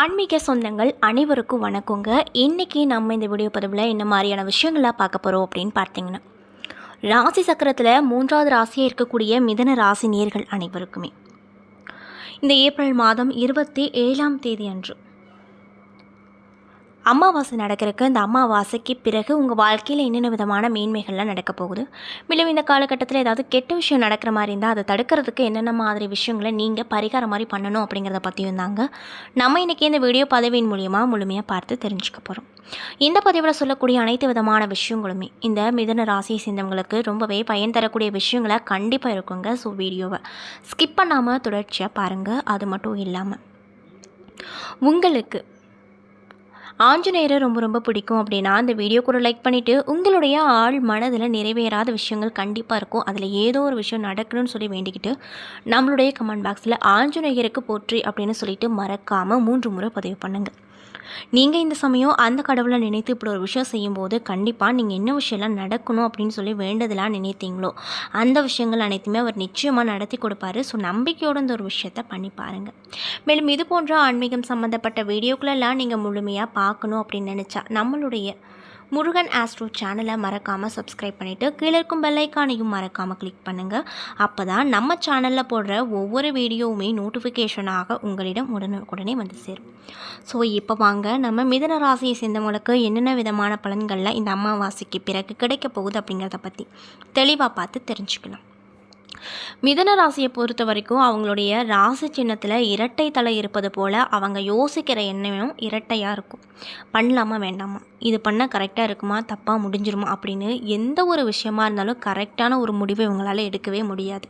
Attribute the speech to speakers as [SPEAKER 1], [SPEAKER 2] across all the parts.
[SPEAKER 1] ஆன்மீக சொந்தங்கள் அனைவருக்கும் வணக்கங்க. இன்றைக்கி நம்ம இந்த வீடியோ பதிவில் என்ன மாதிரியான விஷயங்களாக பார்க்க போகிறோம் அப்படின்னு பார்த்தீங்கன்னா ராசி சக்கரத்தில் மூன்றாவது ராசியாக இருக்கக்கூடிய மிதன ராசி நேர்கள் அனைவருக்குமே. இந்த ஏப்ரல் மாதம் இருபத்தி ஏழாம் தேதி அன்று அமாவாசை நடக்கிறதுக்கு இந்த அமாவாசைக்கு பிறகு உங்கள் வாழ்க்கையில் என்னென்ன விதமான மேன்மைகள்லாம் நடக்க போகுது? மேலும் இந்த காலகட்டத்தில் ஏதாவது கெட்ட விஷயம் நடக்கிற மாதிரி இருந்தால் அதை தடுக்கிறதுக்கு என்னென்ன மாதிரி விஷயங்களை நீங்கள் பரிகாரம் மாதிரி பண்ணணும் அப்படிங்கிறத பற்றியும் தாங்க. நம்ம இன்றைக்கி இந்த வீடியோ பதவியின் மூலியமாக முழுமையாக பார்த்து தெரிஞ்சுக்க போகிறோம் இந்த பதிவில் சொல்லக்கூடிய அனைத்து விதமான விஷயங்களுமே இந்த மிதன ராசியை சேர்ந்தவங்களுக்கு ரொம்பவே பயன் தரக்கூடிய விஷயங்களை கண்டிப்பாக இருக்குங்க. ஸோ வீடியோவை ஸ்கிப் பண்ணாமல் தொடர்ச்சியாக பாருங்கள் அது மட்டும் இல்லாமல் உங்களுக்கு ஆஞ்சநேயரை ரொம்ப ரொம்ப பிடிக்கும் அப்படின்னா அந்த வீடியோ கூட லைக் பண்ணிவிட்டு உங்களுடைய ஆள் மனதில் நிறைவேறாத விஷயங்கள் கண்டிப்பாக இருக்கும். அதில் ஏதோ ஒரு விஷயம் நடக்கணும்னு சொல்லி வேண்டிக்கிட்டு நம்மளுடைய கமெண்ட் பாக்ஸில் ஆஞ்சநேயருக்கு போற்றி அப்படின்னு சொல்லிட்டு மறக்காமல் மூன்று முறை பதிவு பண்ணுங்கள் நீங்கள் இந்த சமயம் அந்த கடவுளை நினைத்து இப்படி ஒரு விஷயம் செய்யும்போது கண்டிப்பாக நீங்கள் என்ன விஷயம்லாம் நடக்கணும் அப்படின்னு சொல்லி வேண்டதெல்லாம் நினைத்தீங்களோ அந்த விஷயங்கள் அனைத்துமே அவர் நிச்சயமாக நடத்தி கொடுப்பாரு. ஸோ நம்பிக்கையோட இந்த ஒரு விஷயத்த பண்ணி பாருங்கள் மேலும் இது போன்ற ஆன்மீகம் சம்மந்தப்பட்ட வீடியோக்களெல்லாம் நீங்கள் முழுமையாக பார்க்கணும் அப்படின்னு நினச்சா நம்மளுடைய முருகன் ஆஸ்ட்ரோ சேனலை மறக்காமல் சப்ஸ்கிரைப் பண்ணிவிட்டு கீழே இருக்கும் பெல்லைக்கானையும் மறக்காமல் கிளிக் பண்ணுங்கள் அப்போ தான் நம்ம சேனலில் போடுற ஒவ்வொரு வீடியோவுமே நோட்டிஃபிகேஷனாக உங்களிடம் உடனுக்குடனே வந்து சேரும். ஸோ இப்போ வாங்க. நம்ம மிதன ராசியை சேர்ந்தவங்களுக்கு என்னென்ன விதமான பலன்களில் இந்த அமாவாசைக்கு பிறகு கிடைக்க போகுது அப்படிங்கிறத பற்றி தெளிவாக பார்த்து தெரிஞ்சுக்கலாம் மிதன ராசியை பொறுத்த வரைக்கும் அவங்களுடைய ராசி சின்னத்தில் இரட்டை தலை இருப்பது போல் அவங்க யோசிக்கிற எண்ணமும் இரட்டையாக இருக்கும். பண்ணலாமா வேண்டாமா? இது பண்ணால் கரெக்டாக இருக்குமா? தப்பாக முடிஞ்சிருமா? அப்படின்னு எந்த ஒரு விஷயமா இருந்தாலும் கரெக்டான ஒரு முடிவை இவங்களால் எடுக்கவே முடியாது.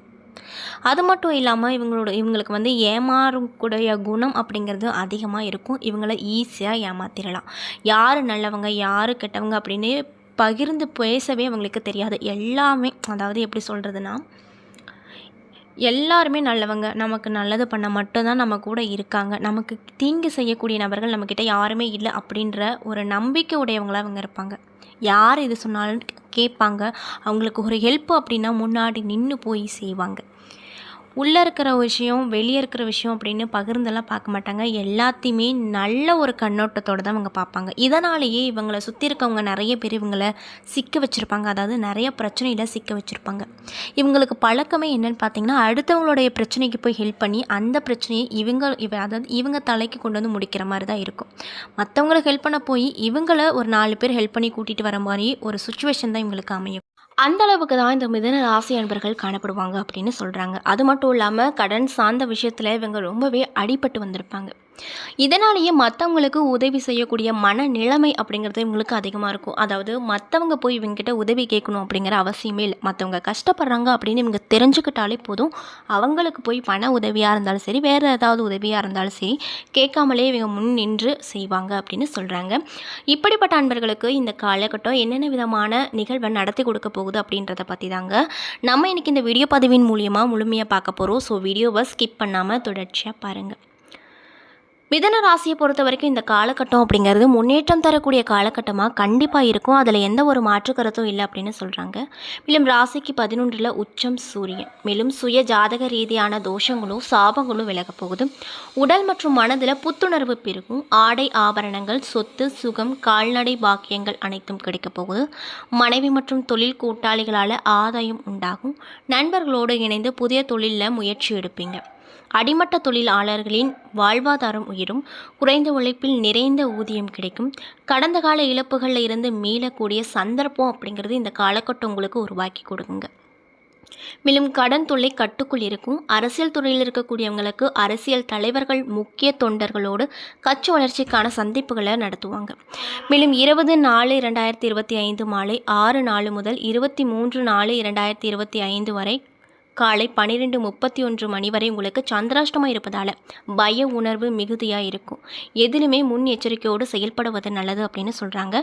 [SPEAKER 1] அது மட்டும் இல்லாமல் இவங்களோட இவங்களுக்கு வந்து ஏமாறக்கூடிய குணம் அப்படிங்கிறது அதிகமாக இருக்கும். இவங்கள ஈஸியாக ஏமாத்திரலாம். யார் நல்லவங்க யார் கெட்டவங்க அப்படின்னு பகிர்ந்து பேசவே அவங்களுக்கு தெரியாது. எல்லாமே அதாவது எப்படி சொல்கிறதுனா எல்லாருமே நல்லவங்க. நமக்கு நல்லது பண்ண மட்டும்தான் நம்ம கூட இருக்காங்க. நமக்கு தீங்கு செய்யக்கூடிய நபர்கள் நம்மக்கிட்ட யாருமே இல்லை அப்படின்ற ஒரு நம்பிக்கை உடையவங்களாக அவங்க இருப்பாங்க. யார் இது சொன்னாலும் கேட்பாங்க அவங்களுக்கு ஒரு ஹெல்ப் அப்படின்னா முன்னாடி நின்று போய் செய்வாங்க. உள்ளே இருக்கிற விஷயம் வெளியே இருக்கிற விஷயம் அப்படின்னு பகிர்ந்தெல்லாம் பார்க்க மாட்டாங்க. எல்லாத்தையுமே நல்ல ஒரு கண்ணோட்டத்தோடு தான் அவங்க பார்ப்பாங்க. இதனாலேயே இவங்களை சுற்றி இருக்கவங்க நிறைய பேர் இவங்களை சிக்க வச்சுருப்பாங்க. அதாவது நிறைய பிரச்சனையில் சிக்க வச்சுருப்பாங்க. இவங்களுக்கு பழக்கமே என்னென்னு பார்த்தீங்கன்னா அடுத்தவங்களுடைய பிரச்சனைக்கு போய் ஹெல்ப் பண்ணி அந்த பிரச்சனையை இவங்க இவ அதாவது இவங்க தலைக்கு கொண்டு வந்து முடிக்கிற மாதிரி தான் இருக்கும். மற்றவங்களுக்கு ஹெல்ப் பண்ண போய் இவங்கள ஒரு நாலு பேர் ஹெல்ப் பண்ணி கூட்டிகிட்டு வர மாதிரி ஒரு சுச்சுவேஷன் தான் இவங்களுக்கு அமையும். அந்த அளவுக்கு தான் இந்த மிதன ராசி அன்பர்கள் காணப்படுவாங்க அப்படின்னு சொல்கிறாங்க அது மட்டும் இல்லாமல் கடன் சார்ந்த விஷயத்தில் இவங்க ரொம்பவே அடிபட்டு வந்திருப்பாங்க. இதனாலேயே மற்றவங்களுக்கு உதவி செய்யக்கூடிய மன நிலைமை அப்படிங்கிறது இவங்களுக்கு அதிகமாக இருக்கும். அதாவது மற்றவங்க போய் இவங்ககிட்ட உதவி கேட்கணும் அப்படிங்கிற அவசியமே இல்லை. மற்றவங்க கஷ்டப்படுறாங்க அப்படின்னு இவங்க தெரிஞ்சுக்கிட்டாலே போதும். அவங்களுக்கு போய் பண உதவியாக இருந்தாலும் சரி வேறு ஏதாவது உதவியாக இருந்தாலும் சரி கேட்காமலே இவங்க முன் நின்று செய்வாங்க அப்படின்னு சொல்கிறாங்க இப்படிப்பட்ட அன்பர்களுக்கு இந்த காலகட்டம் என்னென்ன விதமான நிகழ்வை நடத்தி கொடுக்க போகுது அப்படின்றத பற்றி தாங்க நம்ம இன்றைக்கி இந்த வீடியோ பதிவின் மூலியமாக முழுமையாக பார்க்க போகிறோம் ஸோ வீடியோவை ஸ்கிப் பண்ணாமல் தொடர்ச்சியாக பாருங்கள் மிதன ராசியை பொறுத்த வரைக்கும் இந்த காலகட்டம் அப்படிங்கிறது முன்னேற்றம் தரக்கூடிய காலகட்டமாக கண்டிப்பாக இருக்கும். அதில் எந்த ஒரு மாற்று கருத்தும் இல்லை அப்படின்னு சொல்கிறாங்க மேலும் ராசிக்கு பதினொன்றில் உச்சம் சூரியன். மேலும் சுய ஜாதக ரீதியான தோஷங்களும் சாபங்களும் விலகப் போகுது. உடல் மற்றும் மனதில் புத்துணர்வு பெருகும். ஆடை ஆபரணங்கள் சொத்து சுகம் கால்நடை பாக்கியங்கள் அனைத்தும் கிடைக்கப் போகுது. மனைவி மற்றும் தொழில் கூட்டாளிகளால் ஆதாயம் உண்டாகும். நண்பர்களோடு இணைந்து புதிய தொழிலில் முயற்சி எடுப்பீங்க. அடிமட்ட தொழிலாளர்களின் வாழ்வாதாரம் உயரும் குறைந்த உழைப்பில் நிறைந்த ஊதியம் கிடைக்கும். கடந்த கால இழப்புகளில் இருந்து மீளக்கூடிய சந்தர்ப்பம் அப்படிங்கிறது இந்த காலகட்டம் உங்களுக்கு உருவாக்கி கொடுக்குங்க. மேலும் கடன் தொல்லை கட்டுக்குள் இருக்கும். அரசியல் துறையில் இருக்கக்கூடியவங்களுக்கு அரசியல் தலைவர்கள் முக்கிய தொண்டர்களோடு கட்சி வளர்ச்சிக்கான சந்திப்புகளை நடத்துவாங்க. மேலும் இருபது நாலு இரண்டாயிரத்தி இருபத்தி ஐந்து மாலை ஆறு நாலு முதல் இருபத்தி மூன்று நாலு இரண்டாயிரத்தி இருபத்தி ஐந்து வரை காலை பன்னிரெண்டு முப்பத்தி ஒன்று மணி வரை உங்களுக்கு சந்திராஷ்டமாக இருப்பதால் பய உணர்வு மிகுதியாக இருக்கும். எதிலுமே முன் எச்சரிக்கையோடு செயல்படுவது நல்லது அப்படின்னு சொல்கிறாங்க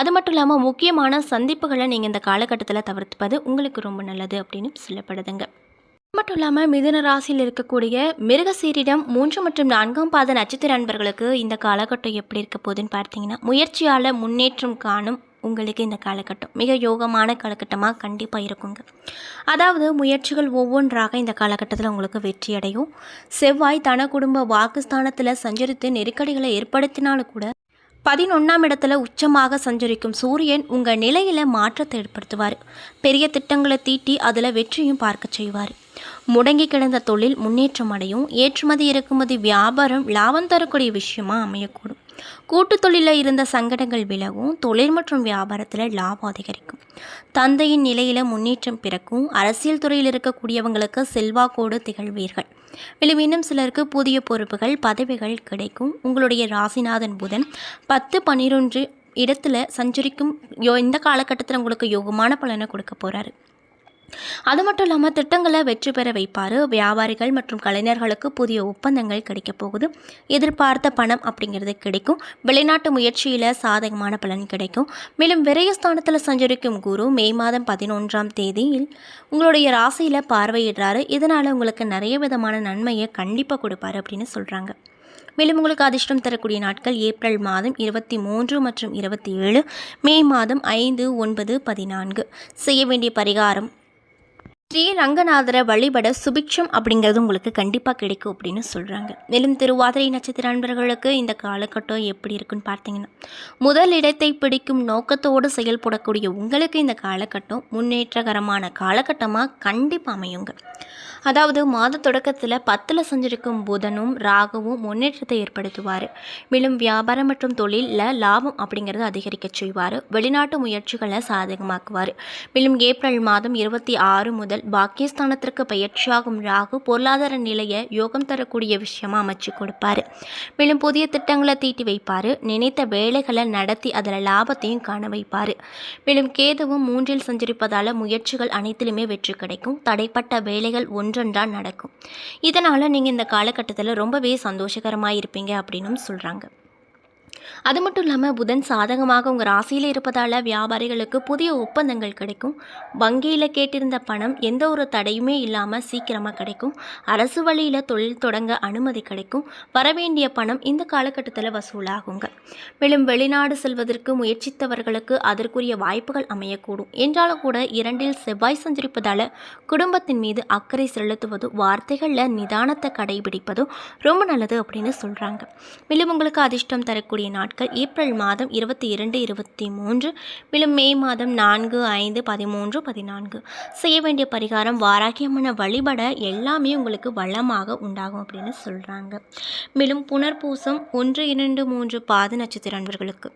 [SPEAKER 1] அது மட்டும் இல்லாமல் முக்கியமான சந்திப்புகளை நீங்கள் இந்த காலகட்டத்தில் தவிர்த்துப்பது உங்களுக்கு ரொம்ப நல்லது அப்படின்னு சொல்லப்படுதுங்க. மட்டும் இல்லாமல் மிதுன ராசியில் இருக்கக்கூடிய மிருகசீரிடம் மூன்று மற்றும் நான்காம் பாத நட்சத்திர அன்பர்களுக்கு இந்த காலகட்டம் எப்படி இருக்க போகுதுன்னு பார்த்தீங்கன்னா முயற்சியால் முன்னேற்றம் காணும் உங்களுக்கு இந்த காலகட்டம். மிக யோகமான காலகட்டமாக கண்டிப்பாக இருக்குங்க. அதாவது முயற்சிகள் ஒவ்வொன்றாக இந்த காலகட்டத்தில் உங்களுக்கு வெற்றி அடையும் செவ்வாய் தன குடும்ப வாக்குஸ்தானத்தில் சஞ்சரித்து நெருக்கடிகளை ஏற்படுத்தினாலும் கூட பதினொன்றாம் இடத்துல உச்சமாக சஞ்சரிக்கும் சூரியன் உங்கள் நிலையில் மாற்றத்தை ஏற்படுத்துவார். பெரிய திட்டங்களை தீட்டி அதில் வெற்றியும் பார்க்க செய்வார். முடங்கி கிடந்த தொழில் முன்னேற்றம் அடையும். ஏற்றுமதி இறக்குமதி வியாபாரம் லாபம் தரக்கூடிய விஷயமாக அமையக்கூடும். கூட்டு தொழிலில் இருந்த சங்கடங்கள் விலகும் தொழில் மற்றும் வியாபாரத்தில் லாபம் அதிகரிக்கும். தந்தையின் நிலையில் முன்னேற்றம் பிறக்கும். அரசியல் துறையில் இருக்கக்கூடியவங்களுக்கு செல்வாக்கோடு திகழ்வீர்கள். மேலும் இன்னும் சிலருக்கு புதிய பொறுப்புகள் பதவிகள் கிடைக்கும். உங்களுடைய ராசிநாதன் புதன் பத்து பன்னிரொன்று இடத்துல சஞ்சரிக்கும் யோ இந்த காலகட்டத்தில் உங்களுக்கு யோகமான பலனை கொடுக்க போகிறாரு அது மட்டும் இல்லாமல் திட்டங்களை வெற்றி பெற வைப்பார். வியாபாரிகள் மற்றும் கலைஞர்களுக்கு புதிய ஒப்பந்தங்கள் கிடைக்க போகுது. எதிர்பார்த்த பணம் அப்படிங்கிறது கிடைக்கும். வெளிநாட்டு முயற்சியில் சாதகமான பலன் கிடைக்கும். மேலும் விரயஸ்தானத்தில் சஞ்சரிக்கும் குரு மே மாதம் பதினொன்றாம் தேதியில் உங்களுடைய ராசியில் பார்வையிடுறாரு. இதனால் உங்களுக்கு நிறைய விதமான நன்மையை கண்டிப்பாக கொடுப்பாரு அப்படின்னு சொல்கிறாங்க மேலும் உங்களுக்கு அதிர்ஷ்டம் தரக்கூடிய நாட்கள் ஏப்ரல் மாதம் இருபத்தி மூன்று மற்றும் இருபத்தி ஏழு மே மாதம் ஐந்து ஒன்பது பதினான்கு. செய்ய வேண்டிய பரிகாரம் ஸ்ரீ ரங்கநாதரை வழிபட சுபிக்ஷம் அப்படிங்கிறது உங்களுக்கு கண்டிப்பாக கிடைக்கும் அப்படின்னு சொல்கிறாங்க மேலும் திருவாதிரை நட்சத்திர அன்பர்களுக்கு இந்த காலகட்டம் எப்படி இருக்குன்னு பார்த்தீங்கன்னா முதல் இடத்தை பிடிக்கும் நோக்கத்தோடு செயல்படக்கூடிய உங்களுக்கு இந்த காலகட்டம் முன்னேற்றகரமான காலகட்டமாக கண்டிப்பாக அமையுங்க. அதாவது மாத தொடக்கத்தில் பத்தில் செஞ்சிருக்கும் புதனும் ராகுவும் முன்னேற்றத்தை ஏற்படுத்துவார். மேலும் வியாபாரம் மற்றும் தொழிலில் லாபம் அப்படிங்கிறது அதிகரிக்க செய்வார். வெளிநாட்டு முயற்சிகளை சாதகமாக்குவார். மேலும் ஏப்ரல் மாதம் இருபத்தி ஆறு முதல் பாக்கியஸ்தானத்திற்கு பயிற்சியாகும் ராகு பொருளாதார நிலையை யோகம் தரக்கூடிய விஷயமா அமைச்சு கொடுப்பாரு. மேலும் புதிய திட்டங்களை தீட்டி வைப்பார். நினைத்த வேலைகளை நடத்தி அதில் லாபத்தையும் காண வைப்பார். மேலும் கேதுவும் மூன்றில் சஞ்சரிப்பதால் முயற்சிகள் அனைத்திலுமே வெற்றி கிடைக்கும். தடைப்பட்ட வேலைகள் ஒன்றொன்றா நடக்கும். இதனால் நீங்கள் இந்த காலகட்டத்தில் ரொம்பவே சந்தோஷகரமாக இருப்பீங்க அப்படின்னும் சொல்கிறாங்க அது மட்டும் இல்லாமல் புதன் சாதகமாக உங்கள் ராசியில் இருப்பதால் வியாபாரிகளுக்கு புதிய ஒப்பந்தங்கள் கிடைக்கும். வங்கியில் கேட்டிருந்த பணம் எந்த ஒரு தடையுமே இல்லாமல் சீக்கிரமாக கிடைக்கும். அரசு வழியில் தொழில் தொடங்க அனுமதி கிடைக்கும். வரவேண்டிய பணம் இந்த காலகட்டத்தில் வசூலாகுங்க. மேலும் வெளிநாடு செல்வதற்கு முயற்சித்தவர்களுக்கு அதற்குரிய வாய்ப்புகள் அமையக்கூடும். என்றாலும் கூட இரண்டில் செவ்வாய் சஞ்சரிப்பதால் குடும்பத்தின் மீது அக்கறை செலுத்துவது வார்த்தைகளில் நிதானத்தை கடைபிடிப்பதும் ரொம்ப நல்லது அப்படின்னு சொல்கிறாங்க மேலும் உங்களுக்கு அதிர்ஷ்டம் தரக்கூடிய நாட்கள் ஏப்ரல் மாதம் இருபத்தி இரண்டு இருபத்தி மூன்று மேலும் மே மாதம் நான்கு ஐந்து பதிமூன்று பதினான்கு. செய்ய வேண்டிய பரிகாரம் வாராகியமான வழிபட எல்லாமே உங்களுக்கு வளமாக உண்டாகும் அப்படின்னு சொல்கிறாங்க மேலும் புனர்பூசம் ஒன்று இரண்டு மூன்று பாத நட்சத்திர அன்பர்களுக்கு.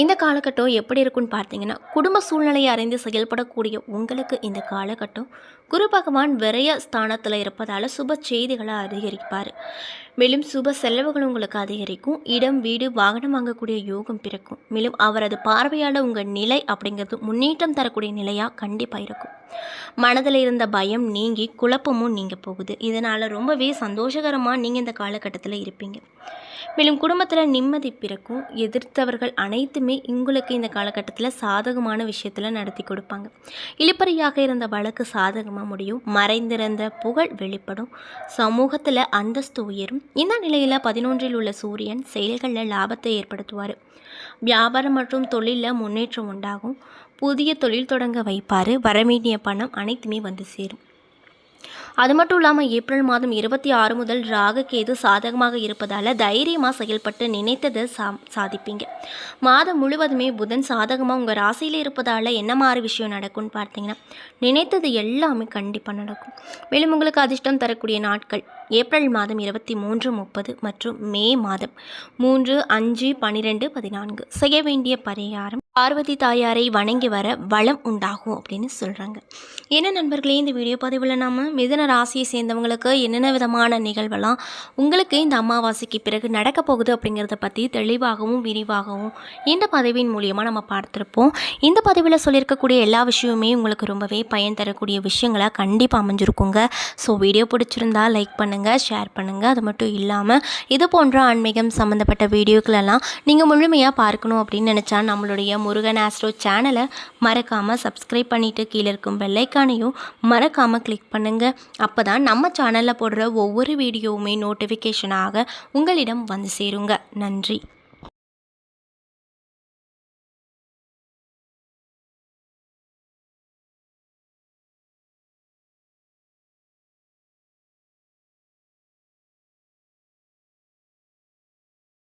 [SPEAKER 1] இந்த காலகட்டம் எப்படி இருக்குன்னு பார்த்தீங்கன்னா குடும்ப சூழ்நிலையை அறிந்து செயல்படக்கூடிய உங்களுக்கு இந்த காலகட்டம் குரு பகவான் விரைய ஸ்தானத்தில் இருப்பதால் சுப செய்திகளை அதிகரிப்பார். மேலும் சுப செலவுகள் உங்களுக்கு அதிகரிக்கும். இடம் வீடு வாகனம் வாங்கக்கூடிய யோகம் பிறக்கும். மேலும் அவரது பார்வையால் உங்கள் நிலை அப்படிங்கிறது முன்னேற்றம் தரக்கூடிய நிலையாக கண்டிப்பாக இருக்கும். மனதில் இருந்த பயம் நீங்கி குழப்பமும் நீங்கள் போகுது. இதனால் ரொம்பவே சந்தோஷகரமாக நீங்கள் இந்த காலகட்டத்தில் இருப்பீங்க. மேலும் குடும்பத்தில் நிம்மதி பிறக்கும். எதிர்த்தவர்கள் அனைத்துமே உங்களுக்கு இந்த காலகட்டத்தில் சாதகமான விஷயத்தில் நடத்தி கொடுப்பாங்க. இழுப்பறையாக இருந்த வழக்கு சாதகமாக முடியும். மறைந்திருந்த புகழ் வெளிப்படும். சமூகத்தில் அந்தஸ்து உயரும். இந்த நிலையில் பதினொன்றில் உள்ள சூரியன் செயல்களில் லாபத்தை ஏற்படுத்துவார். வியாபாரம் மற்றும் தொழிலில் முன்னேற்றம் உண்டாகும். புதிய தொழில் தொடங்க வைப்பார். வரவேண்டிய பணம் அனைத்துமே வந்து சேரும். அது மட்டும் இல்லாமல் ஏப்ரல் மாதம் இருபத்தி ஆறு முதல் ராககேது சாதகமாக இருப்பதால் தைரியமாக செயல்பட்டு நினைத்ததை சா சாதிப்பீங்க. மாதம் முழுவதுமே புதன் சாதகமாக உங்கள் ராசியில் இருப்பதால் என்ன மாதிரி விஷயம் நடக்கும்னு பார்த்தீங்கன்னா நினைத்தது எல்லாமே கண்டிப்பாக நடக்கும். மேலும் உங்களுக்கு அதிர்ஷ்டம் தரக்கூடிய நாட்கள் ஏப்ரல் மாதம் இருபத்தி மூன்று முப்பது மற்றும் மே மாதம் மூன்று அஞ்சு பன்னிரெண்டு பதினான்கு. செய்ய வேண்டிய பரிகாரம் பார்வதி தாயாரை வணங்கி வர வளம் உண்டாகும் அப்படின்னு சொல்கிறாங்க என்ன நண்பர்களே இந்த வீடியோ பதிவில் நம்ம மிதன ராசியை சேர்ந்தவங்களுக்கு என்னென்ன விதமான நிகழ்வெல்லாம் உங்களுக்கு இந்த அமாவாசைக்கு பிறகு நடக்க போகுது அப்படிங்கிறத பற்றி தெளிவாகவும் விரிவாகவும் இந்த பதவியின் மூலியமாக நம்ம பார்த்துருப்போம். இந்த பதவியில் சொல்லியிருக்கக்கூடிய எல்லா விஷயமுமே உங்களுக்கு ரொம்பவே பயன் தரக்கூடிய விஷயங்களாக கண்டிப்பாக அமைஞ்சிருக்குங்க. ஸோ வீடியோ பிடிச்சிருந்தா லைக் பண்ண பண்ணுங்கள் ஷேர் பண்ணுங்கள் அது மட்டும் இல்லாமல் இது போன்ற ஆன்மீகம் சம்மந்தப்பட்ட வீடியோக்களெல்லாம் நீங்கள் முழுமையாக பார்க்கணும் அப்படின்னு நினச்சா நம்மளுடைய முருகன் ஆஸ்ட்ரோ சேனலை மறக்காமல் சப்ஸ்கிரைப் பண்ணிவிட்டு கீழே இருக்கும் பெல்லைக்கானையும் மறக்காமல் கிளிக் பண்ணுங்கள் அப்போ தான் நம்ம சேனலில் போடுற ஒவ்வொரு வீடியோவுமே நோட்டிஃபிகேஷனாக உங்களிடம் வந்து சேருங்க. நன்றி.